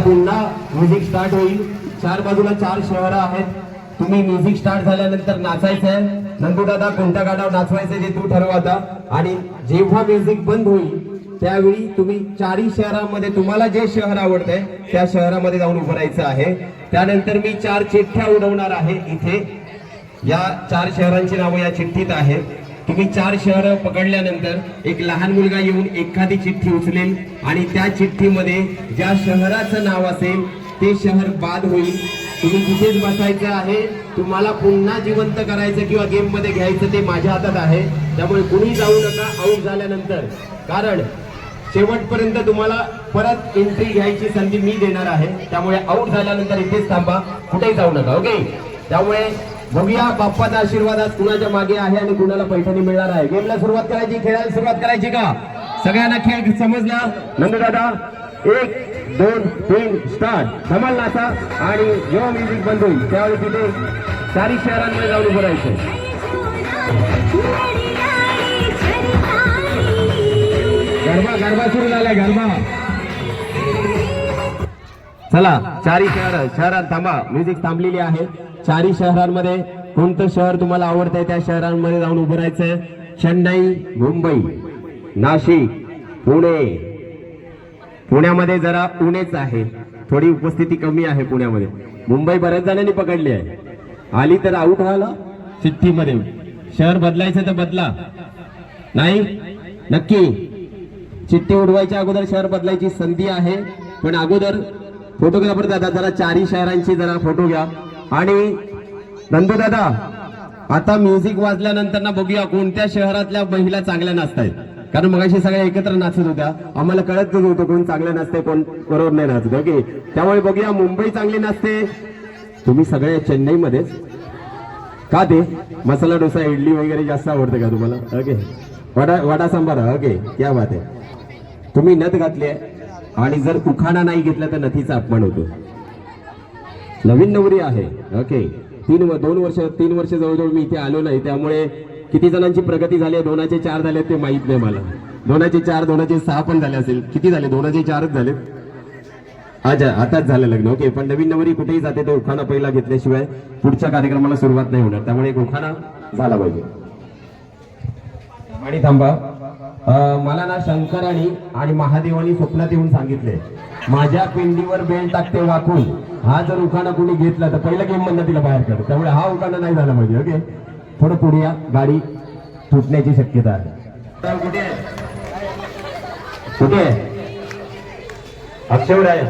आता पुन्हा music start होईल. चार बाजूला चार शहरं आहेत. तुम्ही म्युझिक स्टार्ट झाल्यानंतर नाचायचं आहे नंदू दादा कोणत्या गाण्यावर नाचवायचं ते तू ठरव आता. आणि जेव्हा म्युझिक बंद होईल त्यावेळी तुम्ही चारही शहरामध्ये तुम्हाला जे शहर आवडतंय त्या शहरामध्ये जाऊन उभं राहायचं आहे. त्यानंतर मी चार चिठ्ठ्या उडवणार आहे इथे. या चार शहरांची नावं या चिठ्ठीत आहेत. तुम्ही चार शहर पकडल्यानंतर एक लहान मुलगा येऊन एखादी चिठ्ठी उचलेल आणि त्या चिठ्ठीमध्ये ज्या शहराचं नाव असेल ते शहर बाद होईल. तुम्ही तिथेच बसायचं आहे. तुम्हाला पुन्हा जिवंत करायचं किंवा गेममध्ये घ्यायचं ते माझ्या हातात आहे. त्यामुळे कुणी जाऊ नका आऊट झाल्यानंतर. कारण शेवटपर्यंत तुम्हाला परत एंट्री घ्यायची संधी मी देणार आहे. त्यामुळे आऊट झाल्यानंतर इथेच थांबा. कुठेही जाऊ नका ओके त्यामुळे बघूया बाप्पाचा आशीर्वाद आज कुणाच्या मागे आहे आणि कुणाला पैठणी मिळणार आहे? गेमला सुरुवात करायची खेळायला सुरुवात करायची का? सगळ्यांना खेळ समजला? नंदू दादा एक दोन तीन स्टार्ट धमाल नाचा आणि जेव्हा म्युझिक बंद होईल त्यावेळी तिथे चारी शहरांमध्ये जाऊन उभं राहायचं. गरबा गरबा सुरू झालाय गरबा. चला चारी शहर शहरात थांबा. म्युझिक थांबलेली आहे. चारी शहरांमध्ये कोणतं शहर तुम्हाला आवडतंय त्या शहरांमध्ये जाऊन उभं राहायचंय? चेन्नई मुंबई नाशिक पुणे. पुण्यामध्ये जरा उणेच आहे. थोडी उपस्थिती कमी आहे पुण्यामध्ये. मुंबई बऱ्याच जणांनी पकडली आहे. आली तर आऊट व्हायला? चिठ्ठीमध्ये शहर बदलायचं तर बदला. नाही? नक्की. चिठ्ठी उडवायच्या अगोदर शहर बदलायची संधी आहे. पण अगोदर फोटोग्राफर दादा जरा चारही शहरांची जरा फोटो घ्या. आणि नंदू दादा आता म्युझिक वाजल्यानंतर ना बघूया कोणत्या शहरातल्या महिला चांगल्या नाचतायत. कारण मगाशी सगळ्या एकत्र नाचत होत्या. आम्हाला कळत होतं कोण चांगलं नाचते कोण बरोबर नाही नाचत. ओके? त्यामुळे बघूया मुंबई चांगली नाचते. तुम्ही सगळे चेन्नईमध्येच? का ते? मसाला डोसा इडली वगैरे जास्त आवडते का तुम्हाला? ओके? वडा वडा सांबार ओके? क्या बात आहे. तुम्ही नथ घातली आहे. आणि जर उखाणा नाही घेतला तर नथीचा अपमान होतो. नवीन नवरी आहे. ओके तीन दोन वर्ष तीन वर्ष जवळजवळ मी इथे आलो नाही. त्यामुळे किती जणांची प्रगती झाली आहे? दोनाचे चार झाले ते माहीत नाही मला. दोनाचे चार दोनाचे सहा पण झाले असेल. किती झाले? दोनाचे चारच झाले अच्छा आताच झालं लग्न. ओके पण नवीन नवरी कुठेही जाते तो उखाणा पहिला घेतल्याशिवाय पुढच्या कार्यक्रमाला सुरुवात नाही होणार. त्यामुळे एक उखाणा झाला पाहिजे. आणि थांबा. मला ना शंकराने आणि महादेवानी स्वप्नात येऊन सांगितले माझ्या पिंडीवर बेल टाकते वाकून. हा जर उखाणा कोणी घेतला तर पहिलं गेम मधनं तिला बाहेर काढ. त्यामुळे हा उखाणा नाही झाला पाहिजे ओके थोडं पुढे या. गाडी तुटण्याची शक्यता आहे. कुठे कुठे? आहे अक्षवराय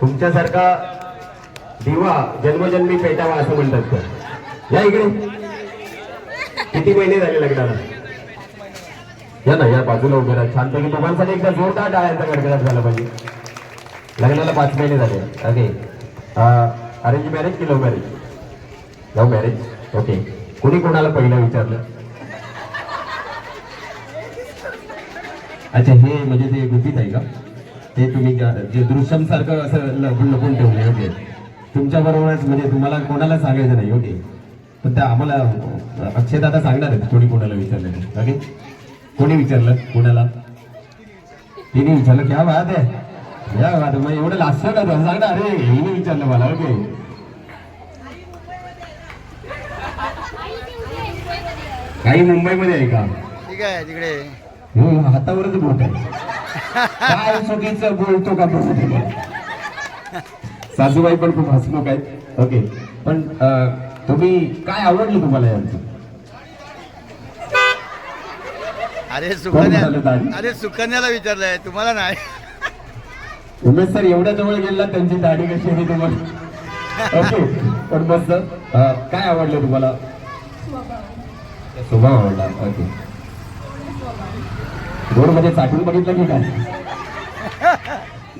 तुमच्यासारखा दिवा जन्मजन्मी पेटावा असं म्हणतात तर या इकडे. किती महिने झाले लग्नाला? या ना या बाजूला उभे राहा. छानपैकी दोघांसाठी एकदा जोरदार टाळ्यांचा गडगडाट झाला पाहिजे. लग्नाला पाच महिने झाले. ओके. अरेंज मॅरेज की love marriage love marriage okay. कोणी कोणाला पहिलं विचारलं? अच्छा हे म्हणजे ते गुपित आहे का? ते तुम्ही जे दृश्यम सारखं असं लपून लपून ठेवले ओके. तुमच्या बरोबरच म्हणजे तुम्हाला कोणाला सांगायचं नाही ओके. पण त्या आम्हाला अक्षय दादा सांगणार आहेत कोणी कोणाला विचारलं ओके. कोणी विचारलं? कोणाला? तिने विचारलं क्या बात आहे. या आहे. मग एवढं लास्ट का? तुला सांग ना अरे हिने विचारलं मला ओके. काही मुंबईमध्ये आहे का? ठीक आहे तिकडे. हो हातावरच बोट आहे. काय चुकीचं बोलतो का बघू सासूबाई पण खूप हसमुख आहेत. ओके. पण तुम्ही काय आवडलं तुम्हाला यांचं? अरे सुकन्या? अरे सुकन्याला विचारलंय तुम्हाला नाही. उमेश सर एवढ्या जवळ गेला त्यांची दाढी कशी आहे तुम्हाला? ओके पण मस्त अं, काय आवडलं तुम्हाला? स्वभाव आवडला ओके. गोडमध्ये चाटून बघितलं की काय?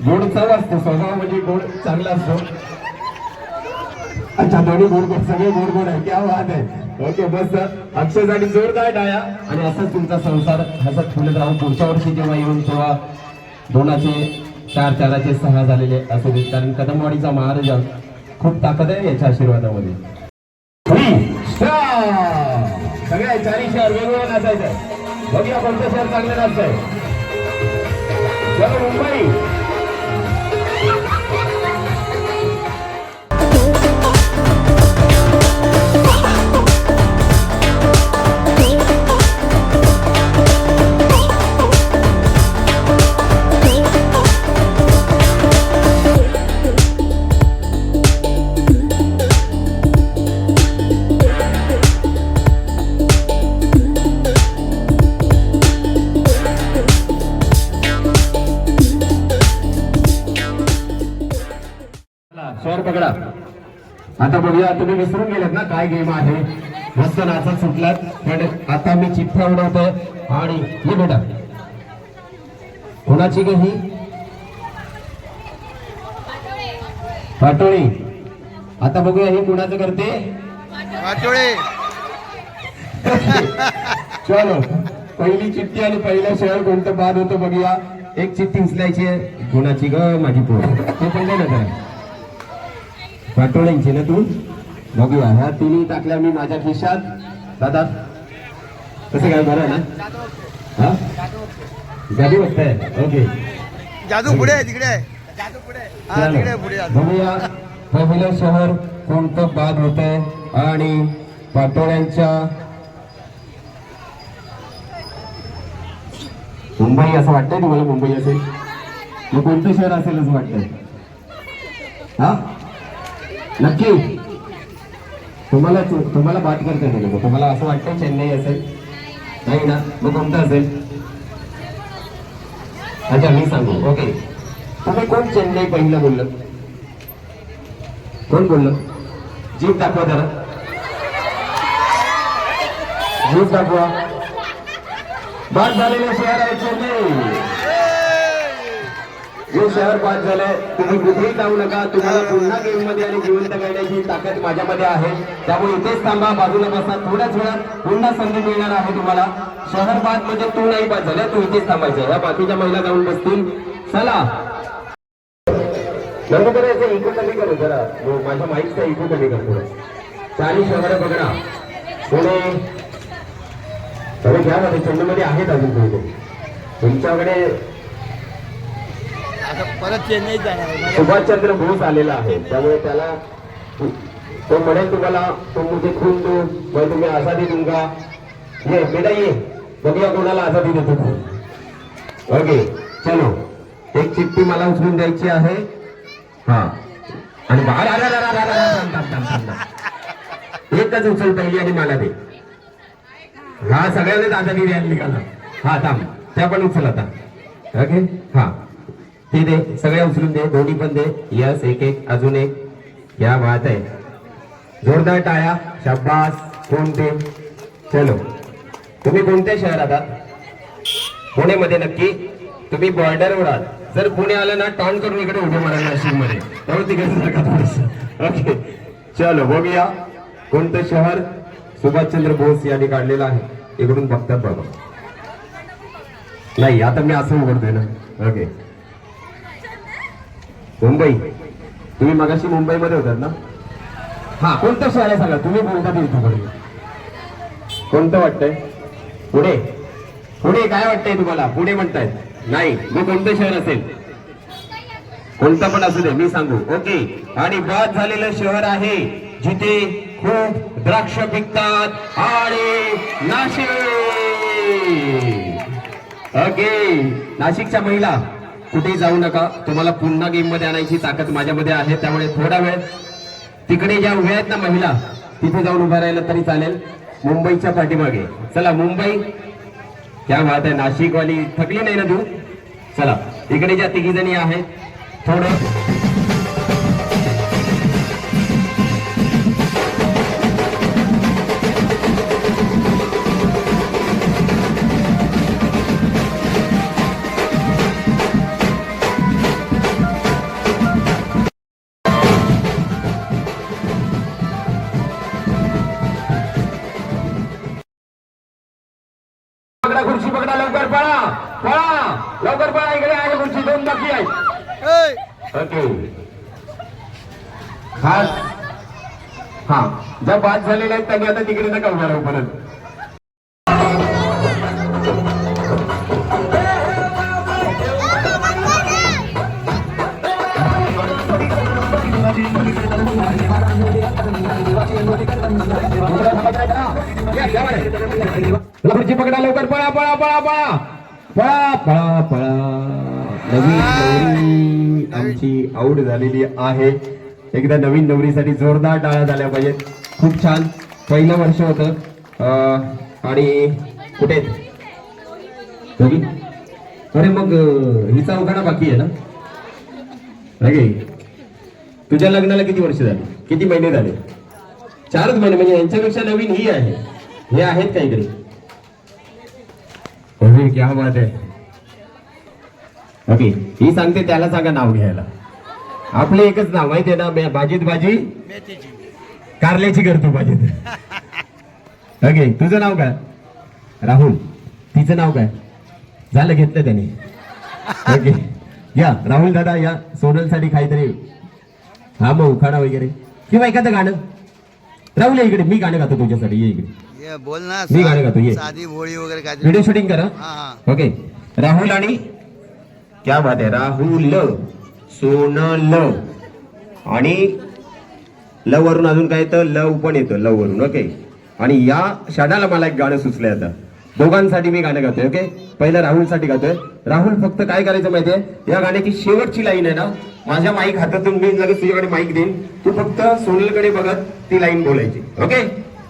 गोड चव असतो स्वभाव म्हणजे गोड चांगला असतो. अच्छा दोन्ही गोड गोड सगळे गोड गोड आहे क्या वाद आहे. ओके बस अक्षयसाठी जोरदार डाया. आणि असंच तुमचा संसार हसत फुलत राहून पुढच्या वर्षी जेव्हा येऊन तेव्हा दोनाचे चार चाराचे सहा झालेले असू देत. कारण कदमवाडीचा महाराज खूप ताकद आहे याच्या आशीर्वादामध्ये. सगळ्या चारी शहर वेगवेगळ्या नाचायचं बघूया कोणतं शहर चांगलं नाचतंय. तुम्ही विसरून गेलेत ना काय गेम आहे? मस्त नाचत सुटलात. पण आता मी चिठ्ठ्या उडवतोय. आणि हे बेटा कोणाची ग ही? पाटोळी. आता बघूया हे कुणाचं करते? वाटोळे चलो. पहिली चिठ्ठी आणि पहिलं शहर कोणतं बाद होतं बघूया. एक चिठ्ठी उचलायची आहे. कोणाची ग? माझी पोर. ते पण दे ना पाटोळ्यांची ना तू? बघूया ह्या तिन्ही टाकल्या मी माझ्या खिशात. दादा कसं काय बरं ना? हा? गाडी बघताय ओके. जादू पुढे आहे तिकडे आहे. जादू. हा जादू बघूया. पहिलं शहर कोणतं बाद होत? आहे आणि पाटोळ्यांच्या मुंबई असं वाटतंय तुम्हाला? मुंबई असेल. मग कोणतं शहर असेल असं वाटतंय? हा? नक्की. तुम्हाला तुम्हाला बात करते ते लोक तुम्हाला असं वाटतं चेन्नई असेल? नाही ना? मग कोणतं असेल? अच्छा मी सांगू. ओके तुम्ही कोण चेन्नई पहिलं बोललं? कोण बोललं? जीव दाखवा जरा. जीव दाखवा. बाद झालेलं शहर आहे चेन्नई. हे शहर बाद झालंय तुम्ही कुठेही जाऊ नका. तुम्हाला पुन्हा गेममध्ये आणि जिवंत करण्याची ताकद माझ्यामध्ये आहे. त्यामुळे इथेच थांबा. बाजूला बसा. थोड्याच वेळात पुन्हा संधी मिळणार आहे तुम्हाला. शहर बाद म्हणजे तू नाही बाद झालं तू इथेच थांबायचं या बाकीच्या महिला जाऊन बसतील. चला. बरोबर आहे इको कमी करू जरा. हो, माझ्या माईकचा इको कमी करतो थोडं चारी शहर बघा पुणे अरे घ्या मध्ये चेन्नईमध्ये आहेत अजून तुमच्याकडे परत चेन्नईत जाणार आहे. सुभाषचंद्र बोस आलेला आहे. त्यामुळे त्याला तो म्हणेल तुम्हाला तो मुझे खून दो मैं तुम्हें आजादी दूंगा. ये बेटा ये बघूया कोणाला आजादी देतो तू. ओके चलो. एक चिठ्ठी मला उचलून द्यायची आहे. हा. आणि एकच उचल पहिली आणि मला दे. हा सगळ्यांनाच आझादी द्यायला निघाला. हा थांब. त्या पण उचल आता. ओके? हा. ते दे सगळ्या उचलून दे दोन्ही पण दे. यस एक एक अजून एक. या बात आहे. जोरदार टाळ्या. शाबास कोणते चलो. तुम्ही कोणत्या शहरात आहात? पुणेमध्ये नक्की. तुम्ही बॉर्डरवर आहात. जर पुणे आलं ना टॉन करून इकडे उभे मारा नाशिकमध्ये त्यामुळे तिकडे नका थोडस? ओके. चलो बघूया. कोणतं शहर सुभाषचंद्र बोस यांनी काढलेलं आहे? इकडून बघतात बाबा. नाही आता मी असं उघडतोय ना. ओके. मुंबई. तुम्ही मगाशी मुंबईमध्ये होतात ना? हा कोणतं शहर आहे सांगा? तुम्ही बोलता इथं कोणतं वाटतंय? पुणे. पुणे काय वाटतंय तुम्हाला? पुणे म्हणतायत. नाही मग कोणतं शहर असेल? कोणतं पण असू दे मी सांगू. ओके. आणि बाद झालेलं शहर आहे जिथे खूप द्राक्ष पिकतात आणि नाशिक. ओके. नाशिकच्या महिला. कुठेही जाऊ नका. तुम्हाला पुन्हा गेममध्ये आणायची ताकद माझ्यामध्ये आहे. त्यामुळे थोडा वेळ तिकडे ज्या उभ्या आहेत ना महिला तिथे जाऊन उभ्या राहिलं तरी चालेल. मुंबईच्या पाठीमागे. चला मुंबई. क्या बात आहे. नाशिकवाली थकली नाही ना तू? चला इकडे ज्या तिघी जणी आहेत थोडं बाद झालेले आहेत त्यांनी आता तिकडे नका उभा राहू परत. चला पकडा लवकर पळा पळा पळा पळा. पळा पळा पळा. नवीन नवरी आमची आऊट झालेली आहे. एकदा नवीन नवरीसाठी जोरदार टाळ्या झाल्या पाहिजेत. खूप छान. पहिलं वर्ष होतं. आणि कुठे? आहेत? अरे मग हिचा उखाणा बाकी आहे ना? तुझ्या लग्नाला किती वर्ष झाली? किती महिने झाले? चारच महिने म्हणजे यांच्यापेक्षा नवीन ही आहे. हे आहेत काहीतरी. अरे क्या बात आहे. ओके ही सांगते त्याला सांगा नाव घ्यायला. आपले एकच नाव माहितीये ना भाजीत भाजी कारल्याची करतो भाजीत ओके तुझं नाव काय? राहुल. तिचं नाव काय? झालं घेतलं त्याने. ओके या राहुल दादा या सोनलसाठी काहीतरी हा मग उखाणा वगैरे. किंवा एखादं गाणं. राहुल ये इकडे. मी गाणं गातो तुझ्यासाठी. ये इकडे. ये बोल ना. मी गाणं गातो, ये. साधी भोळी वगैरे काय व्हिडिओ शूटिंग करा. ओके राहुल आणि क्या बात आहे. राहुल सोनल आणि लव वरून अजून काय येतं? लव पण येतं लव वरून ओके आणि या क्षणाला मला एक गाणं सुचलंय आता. दोघांसाठी मी गाणं गातोय ओके पहिलं राहुलसाठी गातोय. राहुल फक्त काय करायचं माहितीये? या गाण्याची शेवटची लाईन आहे ना माझ्या माईक हातातून मी लगेच तुझ्याकडे माईक देईन. तू फक्त सोनलकडे बघत ती लाईन बोलायची ओके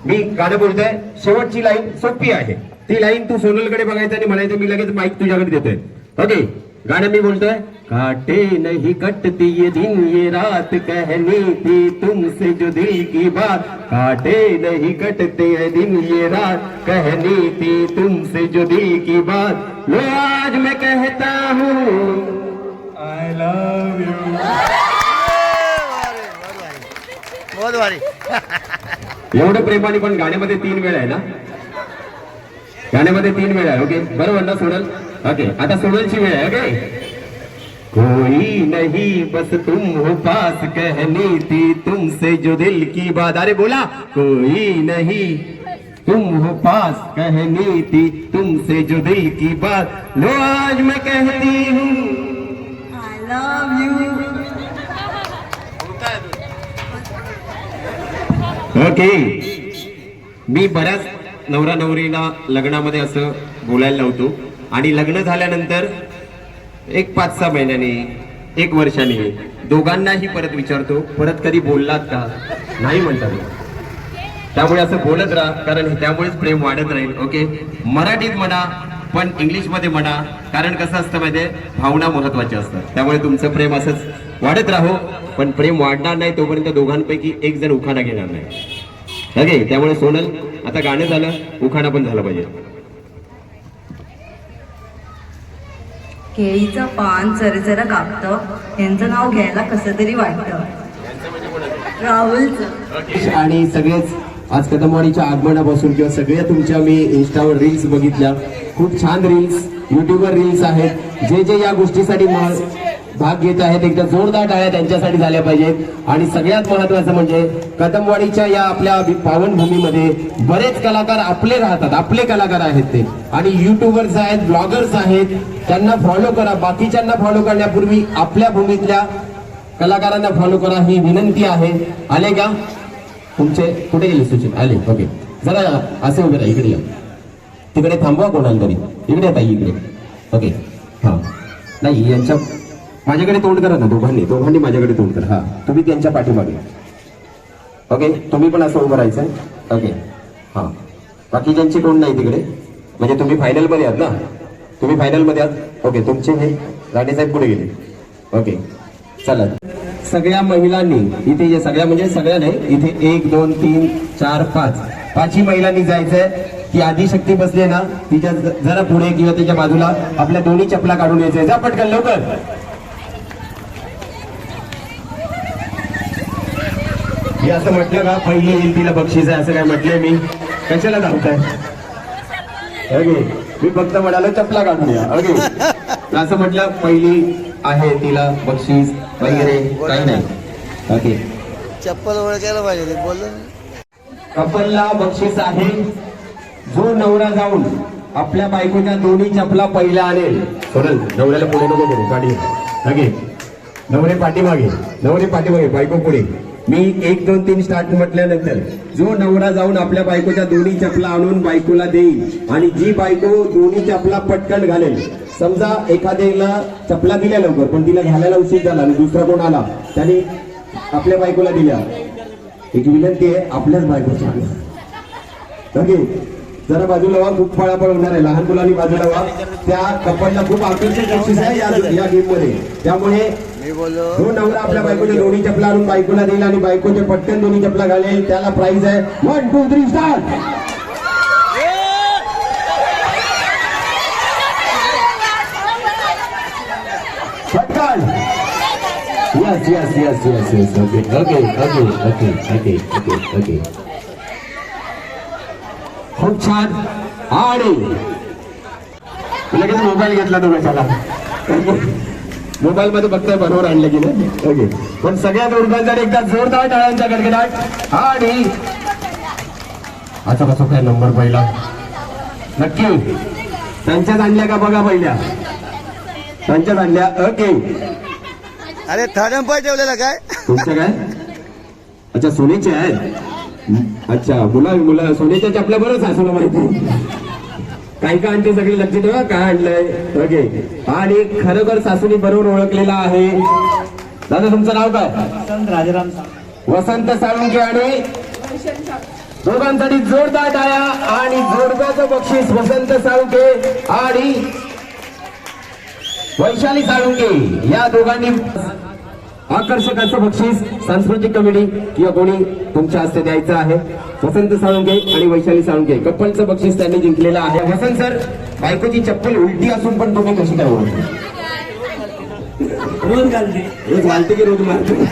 मी गाणं बोलतोय शेवटची लाईन सोपी आहे. ती लाईन तू सोनलकडे बघायचं आणि म्हणायचं मी लगेच माईक तुझ्याकडे देतोय. ओके गाणं मी बोलतोय. काटे नहीं कटती ये दिन ये रात कहनी थी तुमसे जो दिल की बात। काटे नहीं कटते ये दिन ये रात कहनी थी तुमसे जो दिल की बात। लो आज मैं कहता हूँ आई लव यू बहुत भारी। एवढं प्रेमाने पण गाण्यामध्ये तीन वेळ आहे ना? गाण्यामध्ये तीन वेळ आहे ओके बरोबर ना सोनल? ओके आता सोनलची वेळ आहे ओके कोई नहीं बस तुम हो पास कहनी थी तुमसे जो दिल की बात। अरे बोला कोई नहीं तुम हो पास कहनी थी तुमसे जो दिल की बात। लो आज मैं कहती हूँ. ओके। मी बऱ्याच नवरा नवरीला लग्नामध्ये असं बोलायला लावतो. आणि लग्न झाल्यानंतर एक पाच सहा महिन्यानी एक वर्षाने दोघांनाही परत विचारतो परत कधी बोललात का? नाही म्हणतात. त्यामुळे असं बोलत राहा कारण त्यामुळेच प्रेम वाढत राहील ओके? मराठीत म्हणा पण इंग्लिशमध्ये म्हणा कारण कसं असतं माहिती भावना महत्त्वाच्या असतात. त्यामुळे तुमचं प्रेम असंच वाढत राहो पण प्रेम वाढणार नाही तोपर्यंत दोघांपैकी एक जण उखाणा घेणार नाही. ओके? त्यामुळे सोनल आता गाणं झालं उखाणा पण झालं पाहिजे. केळीचं पान चरचर कापतं. यांचं नाव घ्यायला कसं तरी वाटतं. राहुलचं. आणि सगळेच आज कदमवाडीच्या आगमनापासून किंवा सगळ्या तुमच्या मी इंस्टावर रील्स बघितल्या. खूप छान रील्स युट्यूबवर रील्स आहेत. जे जे या गोष्टीसाठी भाग घेत आहेत. एकदा जोरदार टाळ्या त्यांच्यासाठी झाल्या पाहिजेत. आणि सगळ्यात महत्वाचं म्हणजे कदमवाडीच्या या आपल्या पावनभूमीमध्ये बरेच कलाकार आपले राहतात आपले कलाकार आहेत ते. आणि युट्यूबर्स आहेत ब्लॉगर्स आहेत. त्यांना फॉलो करा. बाकीच्यांना फॉलो करण्यापूर्वी आपल्या भूमीतल्या कलाकारांना फॉलो करा ही विनंती आहे. आले का? तुमचे कुठे गेले सुचित? आले. ओके. जरा असे उभे राहा. इकडे या. तिकडे थांबवा कोणाला तरी. इकडे ताई इकडे. ओके. हा. नाही यांच्या माझ्याकडे तोंड करा ना दोघांनी. दोघांनी माझ्याकडे तोंड करा. हा. तुम्ही त्यांच्या पाठीमागे ओके तुम्ही पण असं उभं राहायचं. ओके हा. बाकी ज्यांची तोंड नाही तिकडे म्हणजे तुम्ही फायनलमध्ये आहात ना? तुम्ही फायनलमध्ये आहात? ओके तुमचे हे राणेसाहेब पुढे गेले. ओके चला. सगळ्या महिलांनी इथे जे सगळ्या म्हणजे सगळ्या नाही इथे एक दोन तीन चार पाच. पाचही महिलांनी जायचंय. की आदिशक्ती बसली ना तिच्या जरा पुढे किंवा त्याच्या बाजूला आपल्या दोन्ही चपला काढून यायचंय जा पटकन लवकर. असं म्हटलं का पहिली येईल तिला बक्षीस आहे असं काय म्हटलंय मी. कशाला धावताय ओके मी फक्त म्हणालो चपला काढून या. ओके असं म्हटलं पहिली आहे तिला बक्षीस वगैरे काही नाही. ओके चप्पल ओळखायला पाहिजे ना. कपलला बक्षीस आहे. जो नवरा जाऊन आपल्या बायकोच्या दोन्ही चपला पहिल्या आणेल. सोडल नवऱ्याला पुढे नको करू गाडी ओके नवरे पाठीमागे नवरे पाठीमागे बायको पुढे. मी एक दोन तीन स्टार्ट म्हटल्यानंतर जो नवरा जाऊन आपल्या बायकोच्या दोन्ही चपला आणून बायकोला देईल आणि जी बायको दोन्ही चपला पटकन घालेल. समजा एखाद्याला चपला दिल्या लवकर पण तिला घालायला उशीर झाला आणि दुसरा कोण आला त्याने आपल्या बायकोला दिल्या. एक विनंती आहे आपल्याच बायकोच्या ओके? जरा बाजूला व्हा खूप फळाफळ होणार आहे. लहान मुलांनी बाजूला व्हा त्या कपडला खूप आकर्षक आहे या गेममध्ये त्यामुळे मी बोललो नवरा आपल्या बायकोच्या दोन्ही चपला आणून बायकोला देईल आणि बायकोचे पटकन दोन्ही चपला घालेल. त्याला प्राइस आहे. वन टू थ्री स्टार पटकन! Yes yes yes yes yes okay okay okay okay okay okay okay खूप छान. आणि लगेच मोबाईल घेतला तो कशाला? मोबाईल मध्ये बघताय बरोबर आणलं की नाही? ओके. पण सगळ्यात उडकांसाठी एकदा जोरदार टाळ्यांचा गडगडाट. आणि आता कसं काय नंबर पहिला. नक्की. त्यांच्याच आणल्या का बघा पहिल्या? त्यांच्याच आणल्या. ओके. अरे थर्ड अंपायर ठेवलेला काय? तुमच्या काय? अच्छा सोन्याचे आहेत. अच्छा मुला मुला सोन्याच्या चपल्या बरं सासूला माहिती काही का आणते सगळी लक्ष ठेवा काय आणलंय? ओके. आणि खरोखर सासूनी बरोबर ओळखलेला आहे. दादा तुमचं नाव काय? राजाराम वसंत साळुंके आणि दोघांसाठी जोरदार टाळ्या आणि जोरदारचं बक्षीस वसंत साळुंके आणि वैशाली साळुंके या दोघांनी आकर्षक असं बक्षीस सांस्कृतिक कमिटी किंवा कोणी तुमच्या हस्ते द्यायचं आहे. वसंत साळुंके आणि वैशाली साळुंके कप्पलचं बक्षीस त्यांनी जिंकलेलं आहे. वसंत सर बायकोची चप्पल उलटी असून पण तुम्ही कशी काय ओळखता? रोज घालते. रोज घालते की रोज मारते?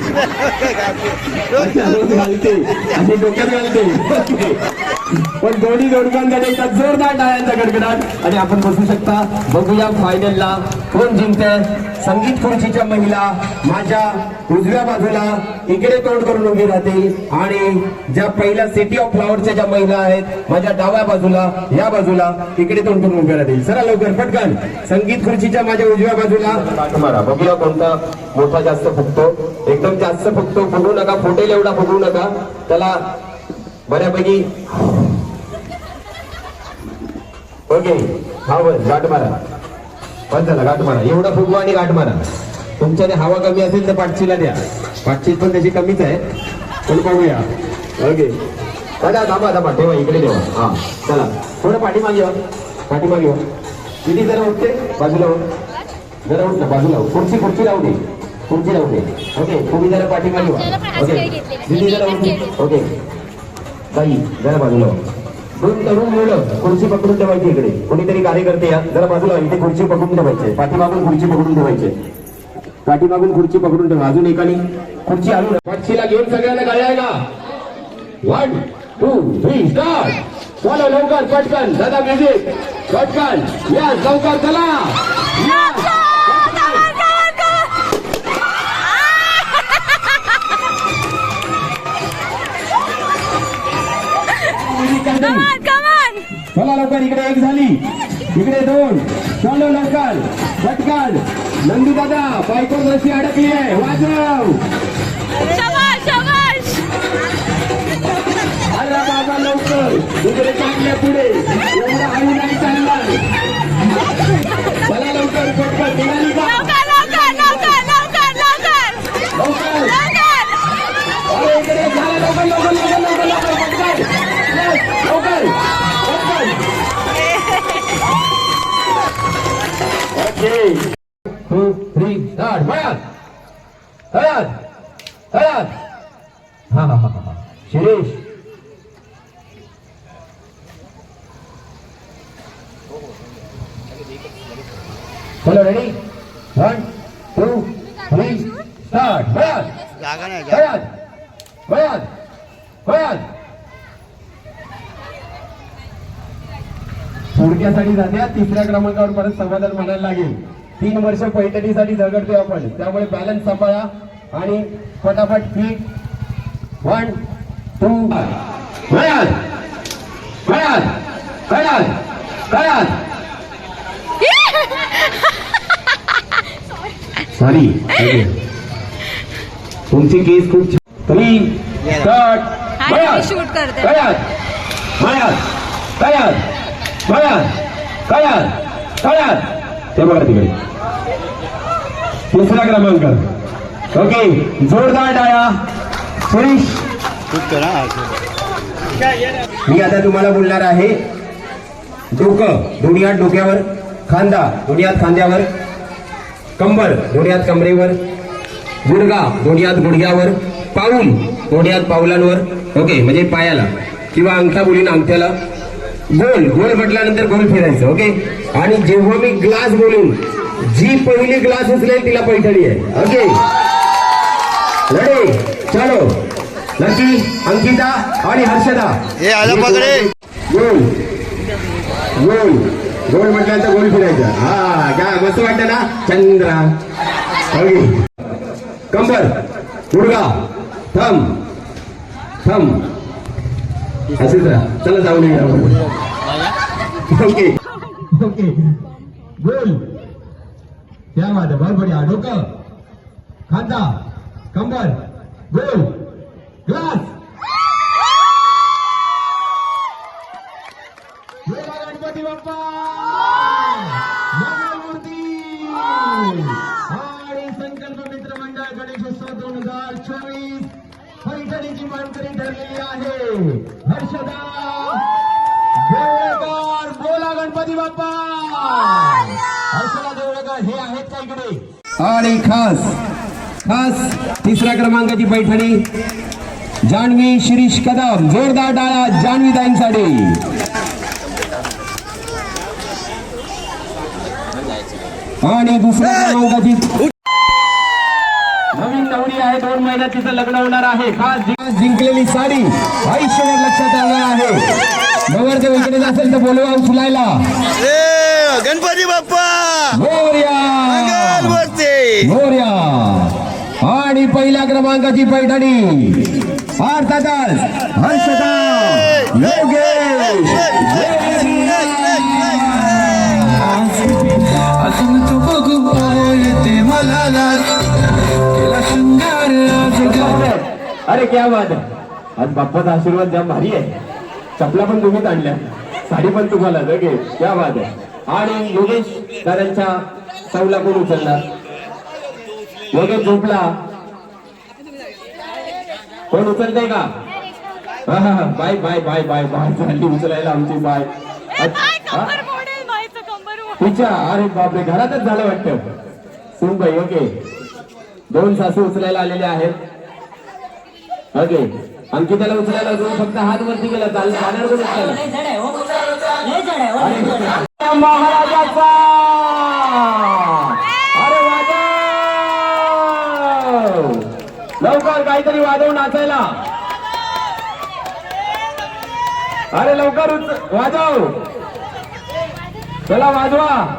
रोज घालते. आणि डोक्यात घालते. पण दोन्ही जोडकांकडे एकदा जोरदार टाळ्यांचा गडगडाट आणि आपण बसू शकता. बघूया फायनलला कोण जिंकतंय? संगीत खुर्चीच्या महिला माझ्या उजव्या बाजूला इकडे तोंड करून उभी राहतील. आणि ज्या पहिल्या सिटी ऑफ फ्लॉवरच्या ज्या महिला आहेत माझ्या डाव्या बाजूला या बाजूला इकडे तोंड करून उभे राहतील. चला लवकर पटकन. संगीत खुर्चीच्या माझ्या उजव्या बाजूला. मारा बघूया कोणता मोठा जास्त फुगतो. एकदम जास्त फुगतो. फुगू नका फुटेल एवढा फुगू नका. त्याला बऱ्यापैकी. ओके हा बस गाठ मारा. बस झाला गाठ मारा. एवढा फुगवा आणि गाठ मारा. तुमच्याने हवा कमी असेल तर पाठशीला द्या. पाठशीत पण त्याची कमीच आहे. पण बघूया ओके. दादा थांबा थांबा. ठेवा इकडे ठेवा. हा चला. थोडं पाठीमागे पाठीमागे व्हा. किती जरा उठते? बाजूला हो जरा उठ ना बाजूला हो. खुर्ची खुर्ची लावू दे. खुर्ची लावू दे. ओके तुम्ही जरा पाठीमागे व्हा. ओके. दिदी जरा उठली ओके. बाई जरा बाजूला दोन तरुण मुलं खुर्ची पकडून ठेवायची इकडे. कोणीतरी कार्यकर्ते या. जरा बाजूला इथे खुर्ची पकडून ठेवायचे. पाठीमागून खुर्ची पकडून ठेवायचे. पाठीमागून खुर्ची पकडून ठेवा. अजून एकाने खुर्ची आणून पाठशीला घेऊन सगळ्यांना गाड्या का वन टू थ्री स्टार्ट चला लवकर पटकन. दादा म्युझिक पटकन. या लवकर चला. Continue. चला लवकर इकडे एक झाली. इकडे दोन. चलो लवकर पटकन नंदू दादा बायको रशी अडकली आहे. वाजव. अरे बाबा लवकर. इकडे चांगल्या पुढे. एवढा हळू नाही चालणार चला लवकर पटकन निघाली का लवकर अरे इकडे झालं लवकर लवकर लवकर लवकर लवकर पटकन Yes, लवकर पटकन ओके टू थ्री स्टार्ट हा हा हा हा शिरीष चलो ready one two three start बयात जागा नाही जागा. थोडक्यासाठी जात्या तिसऱ्या क्रमांकावर परत समाधान म्हणायला लागेल. तीन वर्ष पैठणीसाठी झगडतोय आपण. त्यामुळे बॅलन्स सांभाळा आणि फटाफट फीट वन टू सॉरी तुमची केस खूप थ्री स्टार्ट मी shoot करते. मयात कयात कळ्यात कळ्यात कळ्यात ते बघा तिकडे. तिसरा क्रमांक. ओके जोरदार डाया सुरेश. मी आता तुम्हाला बोलणार आहे डोकं दोन्ही डोक्यावर खांदा दोन्ही खांद्यावर कंबर दोन्ही कमरेवर गुडगा दोन्ही गुडघ्यावर पाऊल दोन्ही पावलांवर पाऊलांवर ओके म्हणजे पायाला किंवा अंगठा बोलीन अंगठ्याला. गोल गोल म्हटल्यानंतर गोल फिरायचं ओके आणि जेव्हा मी ग्लास बोलून जी पहिली ग्लास उचलेल तिला पैठणी आहे ओके रेडी चलो. लकी अंकिता आणि हर्षदा. हे. गोल. गोल. गोल. म्हटल्यानंतर गोल फिरायचं. हा काय मस्त वाटतं ना? चंद्रा. ओके कंबर. गुडगा थम थम असेच राहा चला जाऊन येऊया ओके ओके गोल क्या बात है बहुत बढ़िया डोकं खांदा कंबर गोल ग्लास क्रमांकाची पैठणी. जान्हवी शिरीष कदम जोरदार डाळा जान्हवी ताईंसाठी आणि दुसऱ्या क्रमांकाची नवीन नवरी आहे दोन महिन्यात तिचं लग्न होणार आहे. खास जि- जिंकलेली साडी आयुष्यभर लक्षात राहणार आहे. नवरदेव इकडे असेल तर बोलवा उचलायला गणपती बाप्पा! मोर्या! आणि पहिल्या क्रमांकाची पैठणी. अर्थातच हर्षदा योगेश. अजून तू बघू ते मला अरे क्या बात आहे आज बाप्पाचा आशीर्वाद जाम भारी आहे. चपला पण तुम्हीच आणल्या. साडी पण तुम्हाला ओके क्या बात आहे आणि योगेश दादांच्या चौला कोण उचलणार? योगेश झोपला. कोण उचलतंय का? हा हा हा. Bye bye bye bye bye. चालली उचलायला आमची बाय. हा? तिच्या अरे बापरे घरातच झालं वाटतं. सुनबाई ओके. दोन सासू उचलायला आलेले आहेत. ओके. अंकिताला उचलायला दोन फक्त हात वरती गेला चाल पाण्यावर पण उचलायला. अरे, महाराजाचा अरे वाजव लवकर काहीतरी वाजव नाचायला. अरे लवकर उच- वाजव. चला वाजवा.